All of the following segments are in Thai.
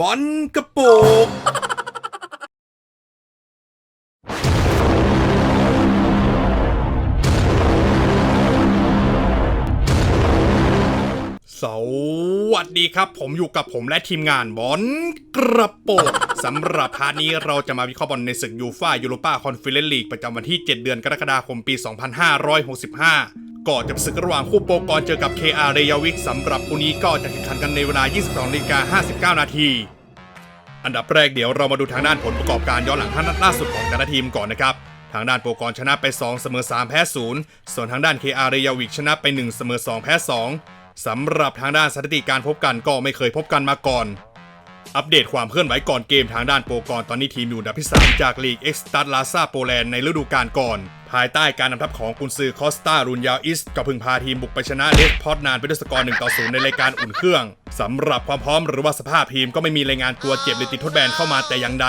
บอลกระโปกสวัสดีครับ ผมอยู่กับผมและทีมงานบอลกระโปงสำหรับพาร์ทนี้เราจะมาวิเคราะห์บอลในศึกยูฟ่ายูโรปาคอนเฟอเรนซ์ลีกประจำวันที่ 7 เดือนกรกฎาคมปี 2565 ก่อนจะเป็นศึกระหว่างคู่โปรกรเจอกับ KR เรยาวิกสำหรับคู่นี้ก็จะแข่งขันกันในเวลา 22นาฬิกา59 นาที อันดับแรกเดี๋ยวเรามาดูทางด้านผลประกอบการย้อนหลังห้านัดล่าสุดของแต่ละทีมก่อนนะครับ ทางด้านโปรกรชนะไป 2 เสมอ 3 แพ้ 0 ส่วนทางด้าน KR เรยาวิกชนะไป 1 เสมอ 2 แพ้ 2สำหรับทางด้านสถิติการพบกันก็ไม่เคยพบกันมาก่อน อัปเดตความเคลื่อนไหวก่อนเกมทางด้านโปรกรตอนนี้ทีมอยู่อันดับที่3จากลีกเอ็กซ์ตัดลาซาโปแลนด์ในฤดูกาลก่อน ภายใต้การนำทัพของกุนซือคอสตารุนยาอิสก็เพึ่งพาทีมบุกไปชนะเลสพอตนานไปด้วยสกอร์1ต่อ0ในรายการอุ่นเครื่องสำหรับความพร้อมหรือว่าสภาพทีมก็ไม่มีรายงานตัวเจ็บหรือติดทดแบนเข้ามาแต่อย่างใด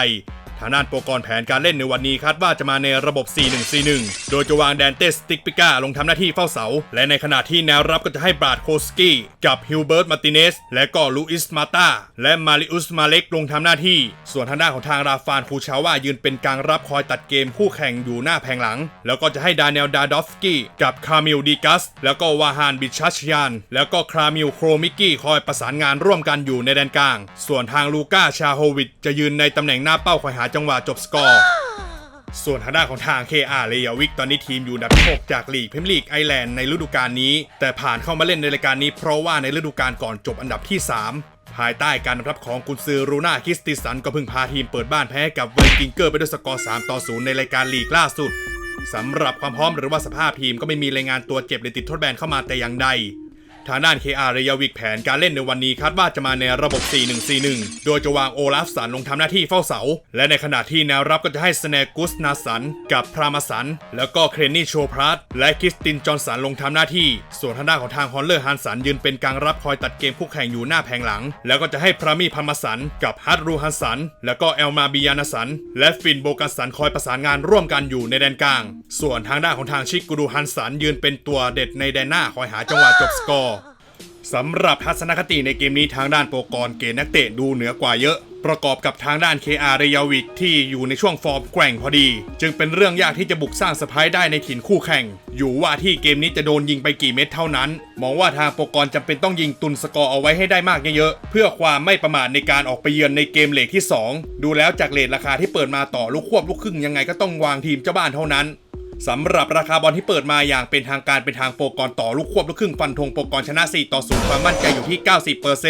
ทางด้านโปรกรแผนการเล่นในวันนี้คาดว่าจะมาในระบบ 4-1-4-1 โดยจะวางแดนเตสติกปิก้าลงทำหน้าที่เฝ้าเสา และในขณะที่แนวรับก็จะให้บราดโคสกี้ กับฮิลเบิร์ตมาติเนส และก็ลูอิสมาตาและมาริอุสมาเล็กลงทำหน้าที่ ส่วนทางด้านของทางราฟานคูชาว่ายืนเป็นกลางรับคอยตัดเกมคู่แข่งอยู่หน้าแผงหลัง แล้วก็จะให้ดาเนลดาดอฟสกี้กับคามิลดีกัส แล้วก็วาฮานบิชัชยาน แล้วก็คามิลโครมิกกี้คอยประสานงานร่วมกันอยู่ในแดนกลาง ส่วนทางลูก้าชาโฮวิชจะยืนในตำแหน่งหน้าเป้าคอยหาจังหวะจบสกอร์ ส่วนทางด้านของทาง KR เรยาวิกตอนนี้ทีมอยู่อันดับที่6จากลีกพรีเมียร์ลีกไอร์แลนด์ในฤดูกาลนี้ แต่ผ่านเข้ามาเล่นในรายการนี้เพราะว่าในฤดูกาลก่อนจบอันดับที่ 3 ภายใต้การนำทัพของกุนซือรูน่าคิสติสันก็เพิ่งพาทีมเปิดบ้านแพ้กับไวกิงเกอร์ไปด้วยสกอร์3ต่อ0ในรายการลีกล่าสุดสำหรับความพร้อมหรือว่าสภาพทีมก็ไม่มีรายงานตัวเจ็บหรือติดทดแบนเข้ามาแต่อย่างใด ทางด้าน KR เรยาวิกแผนการเล่นในวันนี้คาดว่าจะมาในระบบ 4-1-4-1 โดยจะวางโอลาฟสันลงทำหน้าที่เฝ้าเสา และในขณะที่แนวรับก็จะให้สเนกุสนาสัน กับพรามาสัน แล้วก็เครนนี่โชพรัตและคริสตินจอนสันลงทำหน้าที่ ส่วนทางด้านของทางฮอลเลอร์ฮันสันยืนเป็นกลางรับคอยตัดเกมคู่แข่งอยู่หน้าแผงหลัง แล้วก็จะให้พรามีพามาสัน กับฮัตรูฮันสัน แล้วก็เอลมาบิยานาสัน และฟินโบกัสสันคอยประสานงานร่วมกันอยู่ในแดนกลาง ส่วนทางด้านของทางชิกกูรูฮันสันยืนเป็นตัวเด็ดในแดนหน้าคอยหาจังหวะจบสกอร์ สำหรับทัศนคติในเกมนี้ทางด้านโปรกรเกณฑ์นักเตะดูเหนือกว่าเยอะ ประกอบกับทางด้าน KR เรยาวิกที่อยู่ในช่วงฟอร์มแกร่งพอดี จึงเป็นเรื่องยากที่จะบุกสร้างสไพรส์ได้ในถิ่นคู่แข่ง อยู่ว่าที่เกมนี้จะโดนยิงไปกี่เม็ดเท่านั้น มองว่าทางโปรกรจำเป็นต้องยิงตุนสกอร์เอาไว้ให้ได้มากเยอะๆเพื่อความไม่ประมาทในการออกไปเยือนในเกมเลทที่ 2 ดูแล้วจากเลทราคาที่เปิดมาต่อลูกควบลูกครึ่งยังไงก็ต้องวางทีมเจ้าบ้านเท่านั้น สำหรับราคาบอลที่เปิดมาอย่างเป็นทางการเป็นทางโปรกรต่อลูกควบลูกครึ่งฟันธงโปรกรชนะ 4 ต่อ0ความมั่นใจอยู่ที่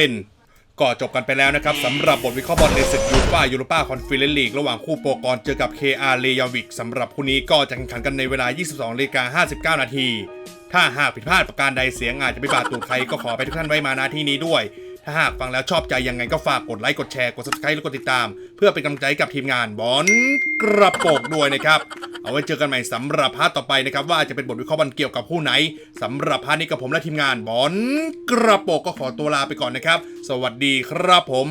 90%ก็จบกันไปแล้วนะครับสำหรับบทวิเคราะห์บอลในศึกยูฟ่ายูโรปาคอนเฟอเรนซ์ลีกระหว่างคู่โปรกรเจอกับ KR เรยาวิกสำหรับคู่นี้ก็จะแข่งขันกันในเวลา 22นาฬิกา59 นาที ถ้าหากผิดพลาดประการใดเสียงอาจจะไปบาดตูดใครก็ขอไปทุกท่านไว้มาณที่นี้ด้วย ถ้าหากฟังแล้วชอบใจยังไงก็ฝากกดไลค์กดแชร์กด subscribe และกดติดตาม เพื่อเป็นกำลังใจกับทีมงานบอลกระโปกด้วยนะครับ เอาไว้เจอกันใหม่สำหรับพาร์ทต่อไปนะครับ ว่าจะเป็นบทวิเคราะห์บอลเกี่ยวกับผู้ไหนสำหรับพาร์ทนี้กับผมและทีมงานบอลกระโปกก็ขอตัวลาไปก่อนนะครับ สวัสดีครับผม